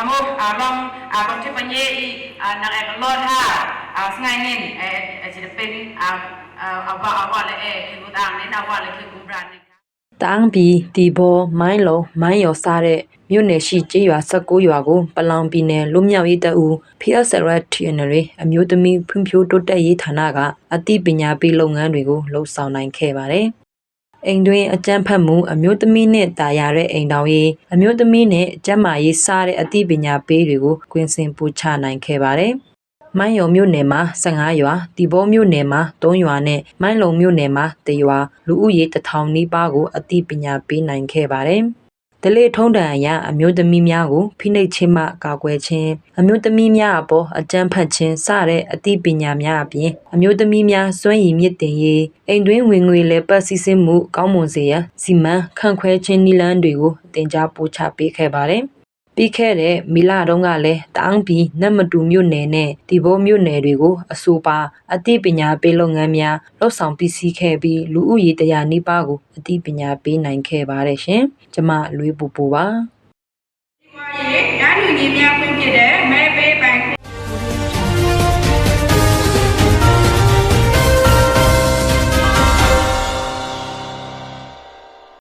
kamu ah, long ah, bang ci panye i ah, nang ek lot ha ah, sngai nin eh eh, ci de pen ah, ah, awa awa le eh ke bu dang nin awa le ke bu bran nin တန်းဘီတီဘောမိုင်းလုံးမိုင်းရော်စားတဲ့မြို့နယ်ရှိကျေးရွာ16ရွာကိုပလောင်ပြည်နယ်လူမျိုးရေးတပ်ဦး PSRT နယ်အမျိုးသမီးဖွံ့ဖြိုးတိုးတက်ရေးဌာနကအသိပညာပေးလုပ်ငန်းတွေကိုလှုပ်ဆောင်နိုင်ခဲ့ပါတယ်။ အိမ်တွင်အကြမ်းဖက်မှုအမျိုးသမီးနဲ့တာယာတဲ့အိမ်တောင်ရေးအမျိုးသမီးနဲ့ကျန်းမာရေးစားတဲ့အသိပညာပေးတွေကိုကွင်းစင်ပို့ချနိုင်ခဲ့ပါတယ်။မိုင်းရုံမြို့နယ်မှာ15ရွာတီဘောမြို့နယ်မှာ3ရွာနဲ့မိုင်းလုံမြို့နယ်မှာ1ရွာလူဦးရေ1000နီးပါးကိုအသိပညာပေးနိုင်ခဲ့ပါတယ်။ ဒလေထုံးတန်အရအမျိုးသမီးများကိုဖိနှိပ်ခြင်းမှကာကွယ်ခြင်းအမျိုးသမီးများအပေါ်အကြမ်းဖက်ခြင်းစတဲ့အသိပညာများအပြင်အမျိုးသမီးများစွမ်းရည်မြင့်တင်ရေးအိမ်တွင်းဝင်ငွေလဲပတ်စည်းစစ်မှုကောင်းမွန်စေရန်စီမံခန့်ခွဲခြင်းနည်းလမ်းတွေကိုအတင် जा ပို့ချပေးခဲ့ပါတယ်။ ပြီးခဲ့တဲ့မီလာတုန်းကလည်းတအောင်းပြည်နတ်မတူမြို့နယ်နဲ့ဒီဘောမြို့နယ်တွေကိုအဆိုပါအသိပညာပေးလုပ်ငန်းများလှုပ်ဆောင်ပြီးစီးခဲ့ပြီးလူဦးရေတရာနီးပါးကိုအသိပညာပေးနိုင်ခဲ့ပါတယ်ရှင်။ကျမလွေးပူပူပါဒီဝါရေဓာတ်ညူကြီးများဖွင့်ပြတဲ့မဲပေး